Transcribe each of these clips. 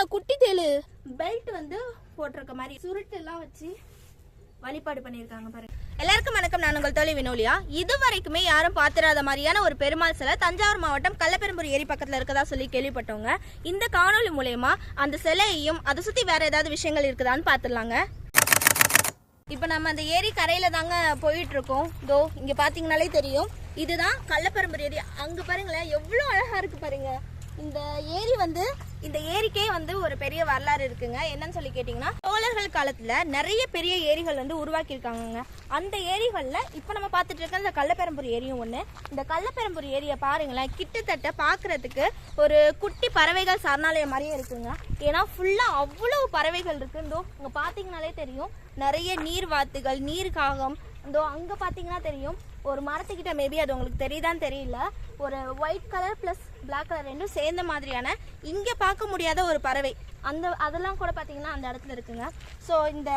பாருங்க குட்டி தேளு பெல்ட் வந்து போட்டிருக்க மாதிரி சுருட்டு எல்லாம் வச்சு வழிபாடு பண்ணியிருக்காங்க பாருங்க. எல்லாருக்கும் வணக்கம். நான் உங்கள் தோழி வினோலியா. இது வரைக்குமே யாரும் பார்த்திராத மாதிரியான ஒரு பெருமாள் சிலை தஞ்சாவூர் மாவட்டம் கள்ளப்பெரும்பூர் ஏரி பக்கத்துல இருக்கதா சொல்லி கேள்விப்பட்டவங்க. இந்த காணொளி மூலயமா அந்த சிலையையும் அதை சுத்தி வேற ஏதாவது விஷயங்கள் இருக்குதான்னு பார்த்துடலாங்க. இப்போ நம்ம அந்த ஏரி கரையில தாங்க போயிட்டு இருக்கோம் இதோ இங்க பாத்தீங்கனாலே தெரியும். இதுதான் கள்ளப்பெரும்பூர் ஏரி. அங்க பாருங்களேன் எவ்வளோ அழகா இருக்கு பாருங்க. இந்த ஏரி வந்து இந்த ஏரிக்கே வந்து ஒரு பெரிய வரலாறு இருக்குங்க. என்னன்னு சொல்லி கேட்டிங்கன்னா சோழர்கள் காலத்தில் நிறைய பெரிய ஏரிகள் வந்து உருவாக்கியிருக்காங்கங்க. அந்த ஏரிகளில் இப்போ நம்ம பார்த்துட்டு இருக்க இந்த கள்ளப்பெரம்பூர் ஏரியும் ஒன்று இந்த கள்ளப்பெரம்பூர் ஏரியை பாருங்களேன். கிட்டத்தட்ட பார்க்கறதுக்கு ஒரு குட்டி பறவைகள் சரணாலயம் மாதிரியே இருக்குங்க. ஏன்னா ஃபுல்லாக அவ்வளோ பறவைகள் இருக்குதோ இங்கே பார்த்தீங்கனாலே தெரியும். நிறைய நீர் வாத்துகள் நீர் காகம் இதோ அங்கே பார்த்தீங்கன்னா தெரியும். ஒரு மரத்துக்கிட்ட மேபி அது உங்களுக்கு தெரியுதான்னு தெரியல. ஒரு white colour plus black colour ரெண்டும் சேர்ந்த மாதிரியான இங்கே பார்க்க முடியாத ஒரு பறவை. அந்த அதெல்லாம் கூட பார்த்தீங்கன்னா அந்த இடத்துல இருக்குங்க. ஸோ இந்த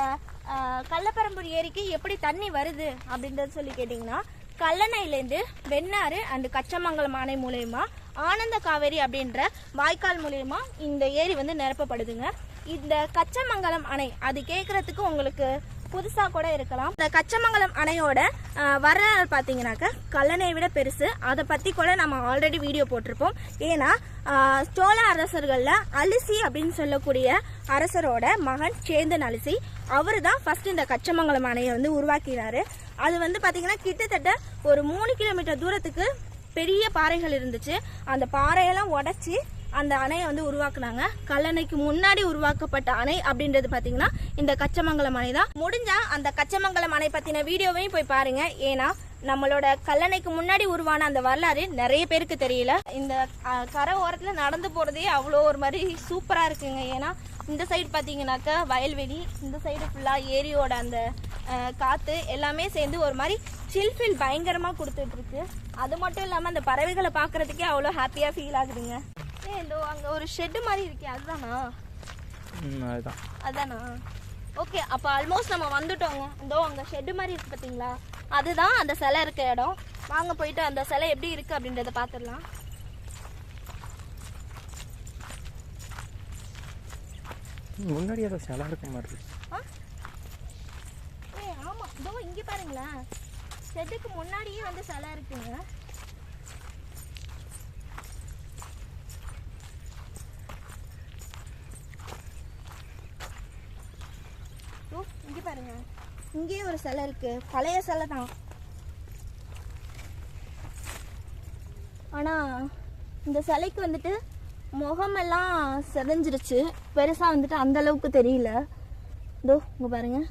கள்ளப்பரம்பூர் ஏரிக்கு எப்படி தண்ணி வருது அப்படின்றது சொல்லி கேட்டிங்கன்னா கல்லணையிலேருந்து வெண்ணாறு அண்டு கச்சமங்கலம் அணை மூலயமா ஆனந்த காவேரி அப்படின்ற வாய்க்கால் மூலயமா இந்த ஏரி வந்து நிரப்பப்படுதுங்க. இந்த கச்சமங்கலம் அணை அது கேட்குறதுக்கு உங்களுக்கு புதுசாக கூட இருக்கலாம். இந்த கச்சமங்கலம் அணையோட வரலாறு பார்த்தீங்கன்னாக்க கல்லணையை விட பெருசு. அதை பற்றி கூட நம்ம ஆல்ரெடி வீடியோ போட்டிருப்போம். ஏன்னா சோழ அரசர்களில் அலிசி அப்படின்னு சொல்லக்கூடிய அரசரோட மகன் சேந்தன் அலிசி அவர் தான் ஃபர்ஸ்ட் இந்த கச்சமங்கலம் அணையை வந்து உருவாக்கினாரு. அது வந்து பார்த்தீங்கன்னா கிட்டத்தட்ட ஒரு மூணு கிலோமீட்டர் தூரத்துக்கு பெரிய பாறைகள் இருந்துச்சு. அந்த பாறையெல்லாம் உடைச்சி அந்த அணையை வந்து உருவாக்குனாங்க. கல்லணைக்கு முன்னாடி உருவாக்கப்பட்ட அணை அப்படின்றது பார்த்தீங்கன்னா இந்த கச்சமங்கலம் அணை தான். முடிஞ்சா அந்த கச்சமங்கலம் அணை பற்றின வீடியோவையும் போய் பாருங்க. ஏன்னா நம்மளோட கல்லணைக்கு முன்னாடி உருவான அந்த வரலாறு நிறைய பேருக்கு தெரியல. இந்த கரை ஓரத்தில் நடந்து போகிறதே அவ்வளோ ஒரு மாதிரி சூப்பராக இருக்குங்க. ஏன்னா இந்த சைடு பார்த்தீங்கன்னாக்கா வயல்வெளி இந்த சைடு ஃபுல்லாக ஏரியோட அந்த காற்று எல்லாமே சேர்ந்து ஒரு மாதிரி சில் ஃபீல் பயங்கரமாக கொடுத்துட்டு இருக்கு. அது மட்டும் இல்லாமல் அந்த பறவைகளை பார்க்கறதுக்கே அவ்வளோ ஹாப்பியாக ஃபீல் ஆகுதுங்க. ஏ இந்த அங்கே ஒரு ஷெட்டு மாதிரி இருக்கே அதுதானா? ம் அதுதான். அதானா ஓகே அப்போ ஆல்மோஸ்ட் நம்ம வந்துட்டோங்க. இதோ அங்கே ஷெட்டு மாதிரி இருக்கு பார்த்தீங்களா அதுதான் அந்த சிலை இருக்க இடம். வாங்க போயிட்டு அந்த சிலை எப்படி இருக்கு அப்படின்றத பார்த்துடலாம் முன்னாடி ஏதோ சிலை இருக்க மாதிரி ஏ ஆமாம் இதோ இங்கே பாருங்களேன். ஷெட்டுக்கு முன்னாடியே வந்து சிலை இருக்குங்க ஓ இங்கே பாருங்க இங்கேயே ஒரு சிலை இருக்கு. பழைய சிலை தான். ஆனால் இந்த சிலைக்கு வந்துட்டு முகமெல்லாம் செதஞ்சிருச்சு. பெருசாக வந்துட்டு அந்த அளவுக்கு தெரியல. இதோ இங்கே பாருங்க.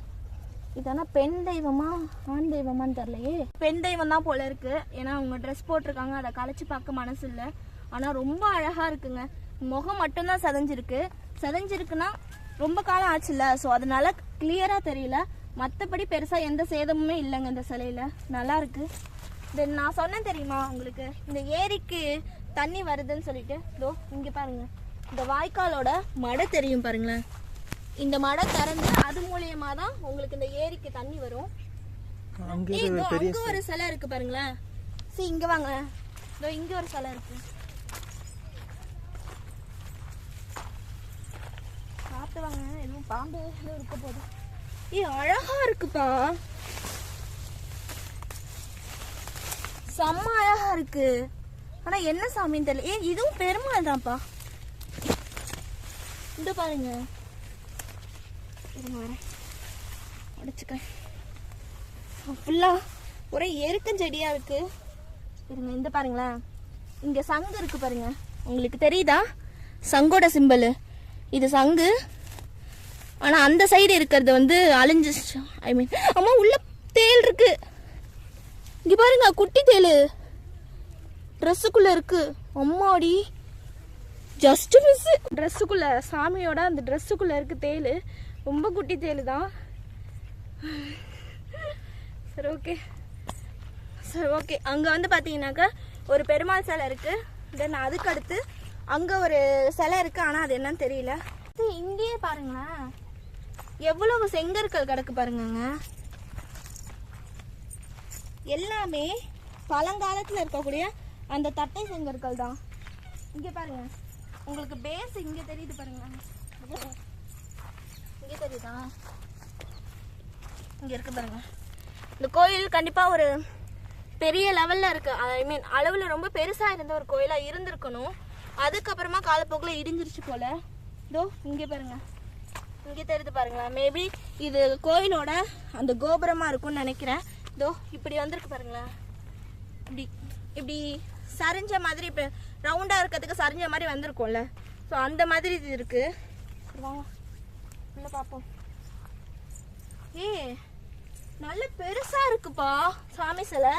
இதனா பெண் தெய்வமா ஆண் தெய்வமான்னு தெரியலையே. பெண் தெய்வம் தான் போல இருக்கு. ஏன்னா அவங்க ட்ரெஸ் போட்டிருக்காங்க. அதை கலைச்சு பார்க்க மனசு இல்லை. ஆனால் ரொம்ப அழகாக இருக்குங்க. முகம் மட்டும்தான் செதஞ்சிருக்கு. செதஞ்சிருக்குன்னா ரொம்ப காலம் ஆச்சுல்ல. ஸோ அதனால கிளியராக தெரியல. மற்றபடி பெருசாக எந்த சேதமுமே இல்லைங்க இந்த சிலையில. நல்லா இருக்கு. தென் நான் சொன்னேன் தெரியுமா உங்களுக்கு? இந்த ஏரிக்கு தண்ணி வருதுன்னு சொல்லிட்டு. இதோ இங்கே பாருங்க. இந்த வாய்க்காலோட மடை தெரியும் பாருங்களேன். இந்த மடை திறந்து அது மூலியமா தான் உங்களுக்கு இந்த ஏரிக்கு தண்ணி வரும். அங்கே ஒரு சிலை. இருக்கு பாருங்களேன். சரி இங்க வாங்க. இதோ இங்க ஒரு சிலை இருக்கு. பார்த்து வாங்க. எதுவும் பாம்பு இருக்க போகுது. ஏய் அழகா இருக்குப்பா. செம்ம அழகா இருக்கு. ஆனா என்ன சாமின்னு தெரியல. ஏ இதுவும் பெருமாள் தான்ப்பா. இந்த பாருங்க. இருங்க வரேன். ஒரே எருக்கம் செடியாக இருக்கு. இருங்க இந்த பாருங்களேன் இங்கே சங்கு இருக்கு பாருங்க. உங்களுக்கு தெரியுதா? சங்கோட சிம்பல். இது சங்கு. ஆனால் அந்த சைடு இருக்கிறது வந்து அழிஞ்சிச்சு ஐ மீன் அம்மா உள்ள தேல் இருக்கு. இங்கே பாருங்க குட்டி தேல் ட்ரெஸ்ஸுக்குள்ளே இருக்கு. அம்மாடி. ஜஸ்ட் மிஸ் ட்ரெஸ்ஸுக்குள்ளே சாமியோட அந்த ட்ரெஸ்ஸுக்குள்ளே இருக்கு தேல் ரொம்ப குட்டி தேல் தான். சரி ஓகே சரி ஓகே அங்கே வந்து பார்த்தீங்கன்னாக்கா ஒரு பெருமாள் சிலை இருக்குது தென் அதுக்கு அடுத்து அங்கே ஒரு சிலை இருக்குது ஆனால் அது என்னன்னு தெரியல. இங்கேயே பாருங்களேன். எவ்வளவு செங்கற்கள் கிடக்கு பாருங்கங்க. எல்லாமே பழங்காலத்தில் இருக்கக்கூடிய அந்த தட்டை செங்கற்கள் தான். இங்கே பாருங்க. உங்களுக்கு பேஸ் இங்கே தெரியுது பாருங்க. இங்கே தெரியுதா? இங்கே இருக்கு பாருங்க. இந்த கோயில் கண்டிப்பாக ஒரு பெரிய லெவலில் இருக்கு. ஐ மீன் அளவில் ரொம்ப பெருசாக இருந்த ஒரு கோயிலாக இருந்திருக்கணும். அதுக்கப்புறமா காலப்போக்கில் இடிஞ்சிருச்சு போல. இதோ இங்கே பாருங்கள் இங்கே தெரியுது பாருங்களேன். மேபி இது கோயிலோட அந்த கோபுரமாக இருக்கும்னு நினைக்கிறேன். இதோ இப்படி வந்திருக்கு பாருங்களேன். இப்படி இப்படி சரிஞ்ச மாதிரி இப்போ ரவுண்டாக இருக்கிறதுக்கு சரிஞ்ச மாதிரி வந்திருக்கும்ல. ஸோ அந்த மாதிரி இது இருக்கு. வாங்க. உள்ள பார்ப்போம். ஏ நல்ல பெருசாக இருக்குப்பா சாமி சிலை.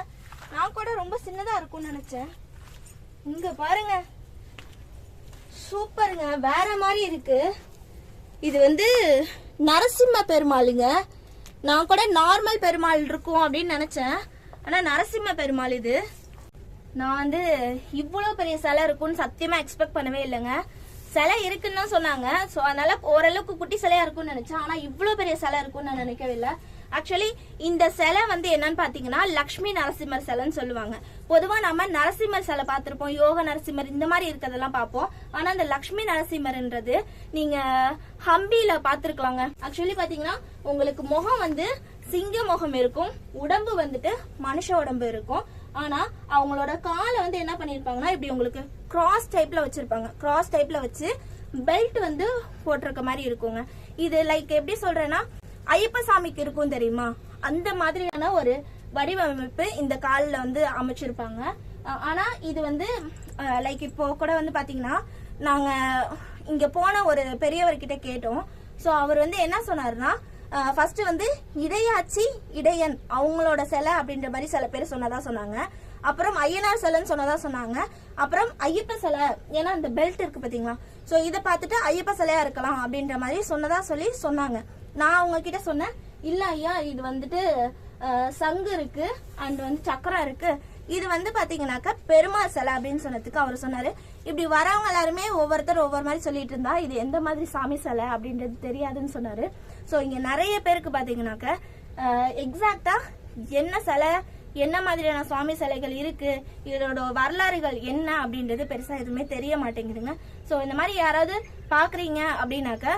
நான் கூட ரொம்ப சின்னதாக இருக்கும்னு நினச்சேன். இங்கே பாருங்க. சூப்பருங்க வேற மாதிரி இருக்குது இது வந்து நரசிம்ம பெருமாளுங்க நான் கூட நார்மல் பெருமாள் இருக்கும் அப்படின்னு நினைச்சேன். ஆனால் நரசிம்ம பெருமாள் இது. நான் வந்து இவ்வளோ பெரிய சிலை இருக்கும்னு சத்தியமாக எக்ஸ்பெக்ட் பண்ணவே இல்லைங்க. சிலை இருக்குன்னு தான் சொன்னாங்க. ஸோ அதனால ஓரளவுக்கு குட்டி சிலையா இருக்கும்னு நினச்சேன். ஆனால் இவ்வளோ பெரிய சிலை இருக்கும்னு நான் நினைக்கவே இல்லை. ஆக்சுவலி இந்த சிலை வந்து என்னன்னு பாத்தீங்கன்னா லக்ஷ்மி நரசிம்மர் சிலைன்னு சொல்லுவாங்க. பொதுவா நம்ம நரசிம்மர் சிலை பார்த்திருப்போம் யோக நரசிம்மர் இந்த மாதிரி இருக்கிறதெல்லாம் பார்ப்போம். ஆனா அந்த லக்ஷ்மி நரசிம்மர்ன்றது நீங்க ஹம்பியில பாத்துருக்கலாங்க ஆக்சுவலி பாத்தீங்கன்னா உங்களுக்கு முகம் வந்து சிங்க முகம் இருக்கும். உடம்பு வந்துட்டு மனுஷ உடம்பு இருக்கும். ஆனா அவங்களோட காலை வந்து என்ன பண்ணிருப்பாங்கன்னா இப்படி உங்களுக்கு கிராஸ் டைப்ல வச்சிருப்பாங்க. கிராஸ் டைப்ல வச்சு பெல்ட் வந்து போட்டிருக்க மாதிரி இருக்குங்க. இது லைக் எப்படி சொல்றேன்னா ஐயப்ப சாமிக்கு இருக்கும் தெரியுமா? அந்த மாதிரியான ஒரு வடிவமைப்பு இந்த காலில் வந்து அமைச்சிருப்பாங்க. ஆனா இது வந்து லைக் இப்போ கூட வந்து பாத்தீங்கன்னா நாங்க இங்க போன ஒரு பெரியவர்கிட்ட கேட்டோம். ஸோ அவர் வந்து என்ன சொன்னாருன்னா ஃபர்ஸ்ட் வந்து இடையாச்சி இடையன் அவங்களோட சிலை அப்படின்ற மாதிரி சில பேர் சொன்னதா சொன்னாங்க. அப்புறம் ஐயனார் சிலைன்னு சொன்னதா சொன்னாங்க. அப்புறம் ஐயப்ப சிலை ஏன்னா அந்த பெல்ட் இருக்கு பாத்தீங்களா? ஸோ இதை பார்த்துட்டு ஐயப்ப சிலையா இருக்கலாம் அப்படின்ற மாதிரி சொன்னதா சொல்லி சொன்னாங்க. நான் அவங்க கிட்ட சொன்னேன் இல்லை ஐயா இது வந்துட்டு சங்கு இருக்கு அண்ட் வந்து சக்கரம் இருக்கு. இது வந்து பாத்தீங்கன்னாக்கா பெருமாள் சிலை அப்படின்னு சொன்னதுக்கு அவர் சொன்னாரு. இப்படி வரவங்க எல்லாருமே ஒவ்வொருத்தர் ஒவ்வொரு மாதிரி சொல்லிட்டு இருந்தா இது எந்த மாதிரி சாமி சிலை அப்படின்றது தெரியாதுன்னு சொன்னாரு. ஸோ இங்க நிறைய பேருக்கு பாத்தீங்கன்னாக்க எக்ஸாக்டா என்ன சிலை என்ன மாதிரியான சுவாமி சிலைகள் இருக்கு? இதோட வரலாறுகள் என்ன அப்படின்றது பெருசா எதுவுமே தெரிய மாட்டேங்குதுங்க. ஸோ இந்த மாதிரி யாராவது பாக்குறீங்க அப்படின்னாக்க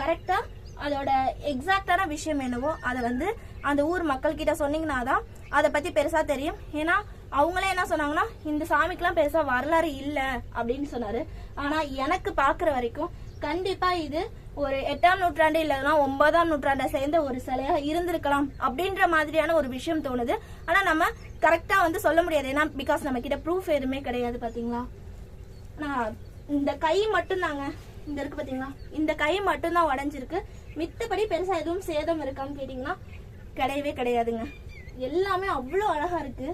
கரெக்டா அதோட எக்ஸாக்டான விஷயம் என்னவோ அதை வந்து அந்த ஊர் மக்கள் கிட்ட சொன்னீங்கன்னா தான் அதை பத்தி பெருசா தெரியும். ஏன்னா அவங்களே என்ன சொன்னாங்கன்னா இந்த சாமிக்கெல்லாம் பெருசா வரலாறு இல்ல அப்படின்னு சொன்னாரு. ஆனா எனக்கு பாக்குற வரைக்கும் கண்டிப்பா இது ஒரு எட்டாம் நூற்றாண்டு இல்லைன்னா ஒன்பதாம் நூற்றாண்டை சேர்ந்த ஒரு சிலையா இருந்திருக்கலாம் அப்படின்ற மாதிரியான ஒரு விஷயம் தோணுது. ஆனா நம்ம கரெக்டா வந்து சொல்ல முடியாது. ஏன்னா பிகாஸ் நம்ம கிட்ட ப்ரூஃப் எதுவுமே கிடையாது பாத்தீங்களா? நான் இந்த கை மட்டும்தாங்க இந்த இருக்கு பாத்தீங்களா? இந்த கை மட்டும்தான் உடஞ்சிருக்கு. மித்தபடி பெருசா எதுவும் சேதம் இருக்கான்னு கேட்டீங்கன்னா கிடையவே கிடையாதுங்க. எல்லாமே அவ்வளோ அழகா இருக்கு.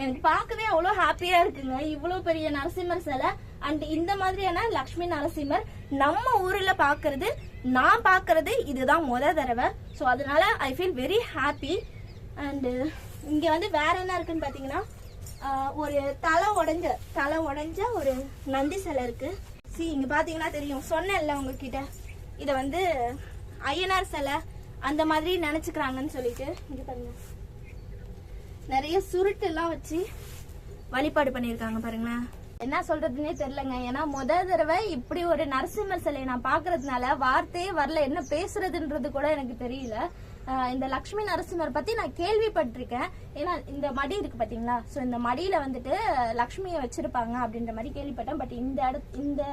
எனக்கு பார்க்கவே அவ்வளோ ஹாப்பியா இருக்குங்க. இவ்வளோ பெரிய நரசிம்மர் சிலை. அண்ட் இந்த மாதிரியான லக்ஷ்மி நரசிம்மர் நம்ம ஊர்ல பாக்குறது நான் பாக்குறது இதுதான் முத தடவை. ஸோ அதனால I feel very happy and இங்க வந்து வேற என்ன இருக்குன்னு பாத்தீங்கன்னா ஒரு தலை உடஞ்ச தலை உடஞ்ச ஒரு நந்தி சிலை இருக்கு. சி இங்க பாத்தீங்கன்னா தெரியும். சொன்னேன்ல உங்ககிட்ட. இதை வந்து ஐயனார் சிலை அந்த மாதிரி நினைச்சுக்கிறாங்கன்னு சொல்லிட்டு. இங்க பாருங்க. நிறைய சுருட்டு எல்லாம் வச்சு வழிபாடு பண்ணியிருக்காங்க பாருங்களேன். என்ன சொல்றதுன்னே தெரியலங்க. ஏன்னா முத தடவை இப்படி ஒரு நரசிம்மர் சிலையை நான் பாக்குறதுனால வார்த்தையே வரல. என்ன பேசுறதுன்றது கூட எனக்கு தெரியல. ஆஹ் இந்த லக்ஷ்மி நரசிம்மர் பத்தி நான் கேள்விப்பட்டிருக்கேன். ஏன்னா இந்த மடி இருக்கு பாத்தீங்களா? சோ இந்த மடியில வந்துட்டு லக்ஷ்மியை வச்சிருப்பாங்க அப்படின்ற மாதிரி கேள்விப்பட்டேன். பட் இந்த இடத்து இந்த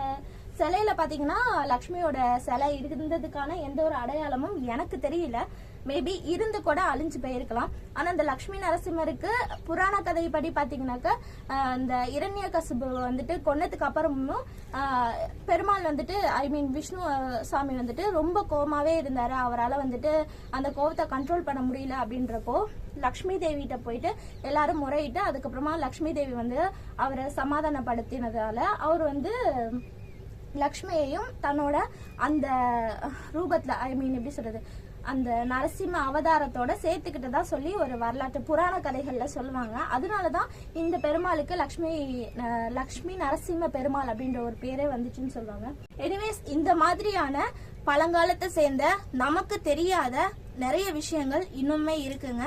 சிலையில பாத்தீங்கன்னா லக்ஷ்மியோட சிலை இருந்ததுக்கான எந்த ஒரு அடையாளமும் எனக்கு தெரியல. மேபி இருந்து கூட அழிஞ்சு போயிருக்கலாம். ஆனா இந்த லக்ஷ்மி நரசிம்மருக்கு புராண கதைப்படி பாத்தீங்கன்னாக்க அந்த இரண்ய கசுபு வந்துட்டு கொன்னதுக்கு அப்புறமும் பெருமாள் வந்துட்டு ஐ மீன் விஷ்ணு சாமி வந்துட்டு ரொம்ப கோவமாவே இருந்தாரு. அவரால் வந்துட்டு அந்த கோவத்தை கண்ட்ரோல் பண்ண முடியல அப்படின்றப்போ லக்ஷ்மி தேவிகிட்ட போயிட்டு எல்லாரும் முறையிட்டு அதுக்கப்புறமா லக்ஷ்மி தேவி வந்து அவரை சமாதானப்படுத்தினதால அவர் வந்து லக்ஷ்மியையும் தன்னோட அந்த ரூபத்துல ஐ மீன் எப்படி சொல்றது அந்த நரசிம்ம அவதாரத்தோட சேர்த்துக்கிட்டதா சொல்லி ஒரு வரலாற்று புராண கதைகள்ல சொல்லுவாங்க. அதனாலதான் இந்த பெருமாளுக்கு லக்ஷ்மி லக்ஷ்மி நரசிம்ம பெருமாள் அப்படின்ற ஒரு பேரே வந்துச்சுன்னு சொல்லுவாங்க. எனிவேஸ் இந்த மாதிரியான பழங்காலத்தை சேர்ந்த நமக்கு தெரியாத நிறைய விஷயங்கள் இன்னுமே இருக்குங்க.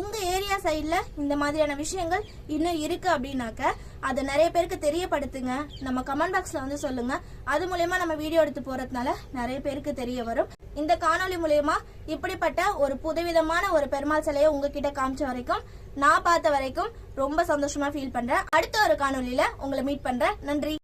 உங்கள் ஏரியா சைடில் இந்த மாதிரியான விஷயங்கள் இன்னும் இருக்குது அப்படின்னாக்க அதை நிறைய பேருக்கு தெரியப்படுத்துங்க. நம்ம கமெண்ட் பாக்ஸில் வந்து சொல்லுங்கள் அது மூலயமா நம்ம வீடியோ எடுத்து போகிறதுனால நிறைய பேருக்கு தெரிய வரும். இந்த காணொளி மூலயமா இப்படிப்பட்ட ஒரு புதுவிதமான ஒரு பெருமாள் சிலையை உங்ககிட்ட காமிச்ச வரைக்கும் நான் பார்த்த வரைக்கும் ரொம்ப சந்தோஷமா ஃபீல் பண்றேன். அடுத்த ஒரு காணொளியில உங்களை மீட் பண்றேன். நன்றி.